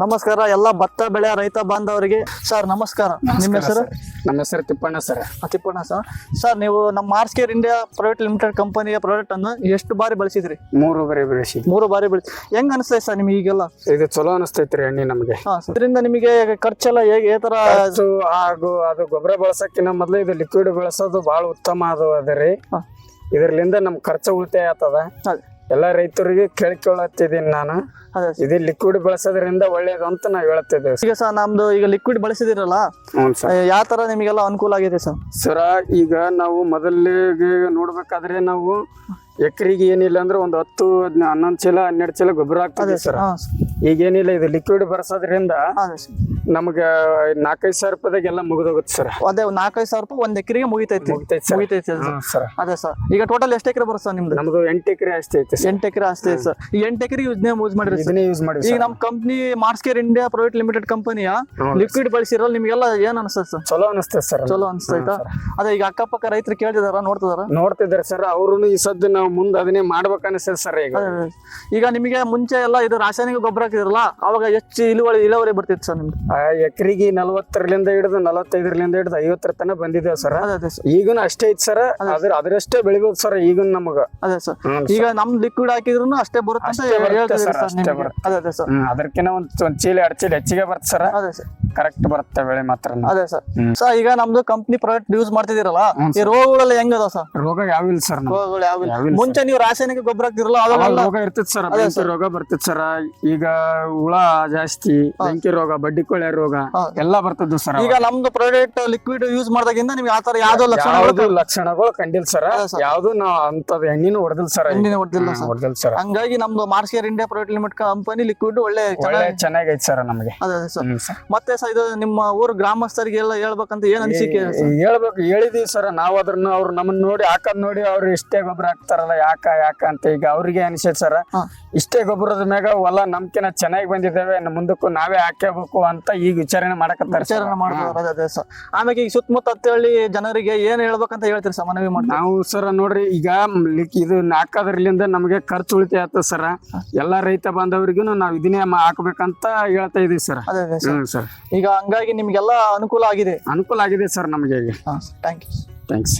ನಮಸ್ಕಾರ ಎಲ್ಲ ಭತ್ತ ಬೆಳೆ ರೈತ ಬಾಂಧವರಿಗೆ. ಸರ್ ನಮಸ್ಕಾರ. ನಿಮ್ಮ ಹೆಸರು? ನಮ್ಮ ಹೆಸರು Tippanna sir. Tippanna sir. Sir ನೀವು ನಮ್ಮ Mars care India private limited ಕಂಪನಿಯ ಪ್ರಾಡಕ್ಟ್ ಅನ್ನು ಎಷ್ಟು ಬಾರಿ ಬಳಸಿದ್ರಿ? ಮೂರು ಬಾರಿ ಬೆಳೆಸಿ ಮೂರು ಬಾರಿ ಬೆಳೆಸಿ ಹೆಂಗ್ ಅನಿಸ್ತೈತೆ ಸರ್ ನಿಮಗೆ ಈಗೆಲ್ಲ? ಇದು ಚಲೋ ಅನಿಸ್ತೈತ್ರಿ ಎಣ್ಣೆ ನಮಗೆ. ಹಾ ಇದರಿಂದ ನಿಮಗೆ ಖರ್ಚೆಲ್ಲ ಹೇಗೆ ಯಾವ ತರ ಖರ್ಚು ಹಾಗೂ ಅದು ಗೊಬ್ಬರ ಬಳಸಕ್ಕಿಂತ ಮೊದಲು ಇದು ಲಿಕ್ವಿಡ್ ಬಳಸೋದು ಬಹಳ ಉತ್ತಮ ಅದು ಅದರಿ ರೀ. ಇದರ್ಲಿಂದ ನಮ್ ಖರ್ಚು ಉಳಿತಾಯ ಆಗ್ತದ. ಎಲ್ಲಾ ರೈತರಿಗೆ ಕೇಳ್ಕೊಳ್ಳತ್ತಿದ್ದೀನಿ ನಾನು. ಅದೇ ಸರ್. ಇದು ಲಿಕ್ವಿಡ್ ಬಳಸೋದ್ರಿಂದ ಒಳ್ಳೇದು ಅಂತ ನಾವು ಹೇಳ್ತಿದ್ದೇವೆ ಈಗ ಸರ್ ನಮ್ದು ಈಗ ಲಿಕ್ವಿಡ್ ಬಳಸಿದಿರಲ್ಲ? ಹ್ಞೂ ಸರ್. ಯಾವ ತರ ನಿಮಗೆಲ್ಲ ಅನುಕೂಲ ಆಗಿದೆ ಸರ್? ಸರ ಈಗ ನಾವು ಮೊದಲಿಗೆ ನೋಡ್ಬೇಕಾದ್ರೆ ನಾವು ಎಕರೆಗೆ ಏನಿಲ್ಲ ಅಂದ್ರೆ ಒಂದು ಹತ್ತು ಹದ್ನ- ಹನ್ನೊಂದು ಚೀಲ ಹನ್ನೆರಡು ಚೀಲ ಗೊಬ್ಬರ ಆಗ್ತದೆ ಸರ್ ಹಾ ಈಗ ಏನಿಲ್ಲ ಇದು ಲಿಕ್ವಿಡ್ ಅದೇ ಸರ್. ನಮ್ಗ ನಾಲ್ಕೈದು ಸಾವಿರ ಎಲ್ಲ ಮುಗಿದೋಗುತ್ತೆ ಸರ್. ಅದೇ ನಾಲ್ಕೈದು ಸಾವಿರ ರೂಪಾಯಿ ಒಂದ್ ಎಕರೆಗೆ ಮುಗಿತೈತಿ. ಮುಗಿತೈತಿ ಸರ್. ಮುಗಿತೈತಿ ಹ್ಮ್ ಅದೇ ಸರ್. ಈಗ ಟೋಟಲ್ ಎಷ್ಟು ಎಕರೆ ಬರುತ್ತೆ ಸರ್ ನಿಮ್ದು? ನಮ್ದು ಎಂಟು ಎಕರೆ ಆಸ್ತಿ ಐತೆ ಸರ್. ಎಂಟು ಎಕರೆ ಅಷ್ಟೇ ಸರ್. ಈ ಎಂಟು ಎಕರೆ ಯೂಸ್ನೇ ಯೂಸ್ ಮಾಡಿರಿ ಸರ್. ಇದನ್ನೇ ಯೂಸ್ ಮಾಡಿ ಈಗ ನಮ್ಮ company Marscare India private limited ಕಂಪನಿಯ ಲಿಕ್ವಿಡ್ ಬಳಸಿರಲ್ಲ ನಿಮ್ಗೆಲ್ಲ ಏನ್ ಅನಿಸ್ತದೆ ಸರ್? ಚಲೋ ಅನಿಸ್ತದೆ ಸರ್. ಚಲೋ ಅನ್ಸ್ತೈತಾ ಅದೇ ಈಗ ಅಕ್ಕಪಕ್ಕ ರೈತರು ಕೇಳ್ತಿದಾರ ನೋಡ್ತಿದಾರ? ನೋಡ್ತಿದ್ದಾರೆ ಸರ್. ಅವ್ರು ಈ ಸದ್ದು ನಾವು ಮುಂದೆ ಅದನ್ನೇ ಮಾಡ್ಬೇಕು ಅನಿಸ್ತದೆ ಸರ್ ಈಗ. ಅದೇ. ಈಗ ನಿಮಗೆ ಮುಂಚೆ ಎಲ್ಲ ಇದು ರಾಸಾಯನಿಕ ಗೊಬ್ಬರ ಹಾಕಿದ್ರಲ್ಲ ಅವಾಗ ಹೆಚ್ಚು ಇಳುವರಿ ಇಳುವರಿ ಬರ್ತಿತ್ತು ಸರ್ ನಿಮ್ದು. ಆ ಎಕರೆಗೆ ನಲವತ್ತರಲಿಂದ ಹಿಡಿದು ನಲವತ್ತೈದರಲಿಂದ ಹಿಡಿದು ಐವತ್ತರ ತನಕ ಬಂದಿದ್ದೇವೆ ಸರ್. ಅದೇ ಸರ್. ಈಗನು ಅಷ್ಟೇ ಐತಿ ಸರ್. ಅದ್ರ ಅದ್ರಷ್ಟೇ ಬೆಳಿಬೋದು ಸರ್ ಈಗ ನಮಗ. ಅದೇ ಸರ್. ಈಗ ನಮ್ ಲಿಕ್ವಿಡ್ ಹಾಕಿದ್ರು ಅಷ್ಟೇ ಬರುತ್ತೆ ಅಂತ ಅಷ್ಟೇ ಬರುತ್ತೆ ಹೇಳ್ತಿದ್ದೀರಿ ಸರ್ ಅಷ್ಟೇ ಅದೇ ಅದೇ ಸರ್. ಹ್ಮ್ ಅದಕ್ಕಿಂತ ಒಂದ್ ಒಂದ್ ಚೀಲ ಎರಡ್ ಚೀಲ ಹೆಚ್ಚಿಗೆ ಬರುತ್ತೆ ಸರ್. ಅದೇ ಸರ್. ಕರೆಕ್ಟ್ ಬರುತ್ತೆ ಬೆಳೆ ಮಾತ್ರ. ಅದೇ ಸರ್. ಹ್ಮ್. ಸರ್ ಈಗ ನಮ್ದು ಕಂಪ್ನಿ ಪ್ರಾಡಕ್ಟ್ ಯೂಸ್ ಮಾಡ್ತಿದಿರಲ್ಲ ಈ ರೋಗಗಳೆಲ್ಲ ಹೆಂಗದ ಸರ್? ರೋಗ ಯಾವಿಲ್ಲ ಸರ್ ರೋಗಗಳು ಯಾವಿಲ್ಲ ಯಾವಿಲ್ಲ ಮುಂಚೆ ನೀವು ರಾಸಾಯನಿಕ ಗೊಬ್ಬರ ಹಾಕ್ತಿರಲ್ಲ ಅವಾಗೆಲ್ಲ ರೋಗ ಇರ್ತೈತಿ ಸರ್. ಬೆಂಕಿ ರೋಗ ಬರ್ತದ ಸರ್. ಈಗ ಹುಳ ಜಾಸ್ತಿ ಬೆಂಕಿ ರೋಗ ಬಡ್ಡಿ ಕೊಳೆ ರೋಗ. ಎಲ್ಲ ಬರ್ತದ್ದು ಸರ್ ಈಗ ನಮ್ದು ಪ್ರಾಡಕ್ಟ್ ಲಿಕ್ವಿಡ್ ಯೂಸ್ ಮಾಡಿದಾಗಿಂದ ನಿಮ್ಗೆ ಆ ತರ ಯಾವ್ದೋ ಲಕ್ಷಣ ಯಾವ್ದು ಲಕ್ಷಣಗಳು ಕಂಡಿಲ್ಲ ಸರ್. ಯಾವ್ದು ನಾವು ಅಂತದ್ ಎಣ್ಣಿನೂ ಹೊಡೆದಿಲ್ಲ ಸರ್ ಎಣ್ಣಿನ ಹೊಡೆದಿಲ್ಲ ಸರ್ ಹೊಡೆದಿಲ್ಲ ಸರ್ ಹಂಗಾಗಿ ನಮ್ದು Marscare India private limit company liquid ಒಳ್ಳೆ ಒಳ್ಳೆ ಚೆನ್ನಾಗಿ ಚೆನ್ನಾಗೈತಿ ಸರ್ ನಮಗೆ. ಮತ್ತೆ ಸರ್ ಇದು ನಿಮ್ಮ ಊರು ಗ್ರಾಮಸ್ಥರಿಗೆ ಎಲ್ಲ ಹೇಳ್ಬೇಕಂತ ಏನ್ ಅನಿಸಿಕೆ? ಹೇಳ್ಬೇಕು ಹೇಳಿದೀವಿ ಸರ್ ನಾವು ಅದ್ರನ್ನ ಅವ್ರು ನಮ್ಮನ್ನ ನೋಡಿ ಹಾಕದ್ ನೋಡಿ ಅವ್ರು ಇಷ್ಟೇ ಗೊಬ್ಬರ ಹಾಕ್ತಾರಲ್ಲ ಯಾಕ ಯಾಕ ಅಂತ ಈಗ ಅವ್ರಿಗೆ ಅನಿಸೈತೆ ಸರ್. ಇಷ್ಟೇ ಗೊಬ್ಬರದ ಮ್ಯಾಗ ಹೊಲ ನಮ್ಕಿನ ಚೆನ್ನಾಗಿ ಬಂದಿದ್ದೇವೆ ಮುಂದಕ್ಕೂ ನಾವೇ ಹಾಕಬೇಕು ಅಂತ ಈಗ ವಿಚಾರಣೆ ಮಾಡಕತ್ತಾರ ವಿಚಾರಣೆ ಮಾಡ್ತಾರೆ ಅದೇ ಸರ್. ಆಮೇಲೆ ಈಗ ಸುತ್ತಮುತ್ತ ಹತ್ತಳ್ಳಿ ಜನರಿಗೆ ಏನ್ ಹೇಳ್ಬೇಕಂತ ಹೇಳ್ತೀರಿ ಸರ್ ಮನವಿ ಮಾಡಿ ನಾವು ಸರ್ ನೋಡ್ರಿ ಈಗ ಇದು ಹಾಕೋದ್ರಲ್ಲಿಂದ ನಮಗೆ ಖರ್ಚು ಉಳಿತಾಯ ಆಗ್ತದೆ ಸರ್. ಎಲ್ಲಾ ರೈತ ಬಾಂಧವರಿಗೂ ನಾವು ಇದನ್ನೇ ಹಾಕ್ಬೇಕಂತ ಹೇಳ್ತಾ ಇದೀವಿ ಸರ್. ಅದೇ ಅದೇ ಸರ್. ಹ್ಮ್ ಸರ್. ಈಗ ಹಂಗಾಗಿ ನಿಮ್ಗೆಲ್ಲ ಅನುಕೂಲ ಆಗಿದೆ. ಅನುಕೂಲ ಆಗಿದೆ ಸರ್ ನಮಗೆ ಈಗ. ಹಾ ಥ್ಯಾಂಕ್ ಯು ಥ್ಯಾಂಕ್ಸ್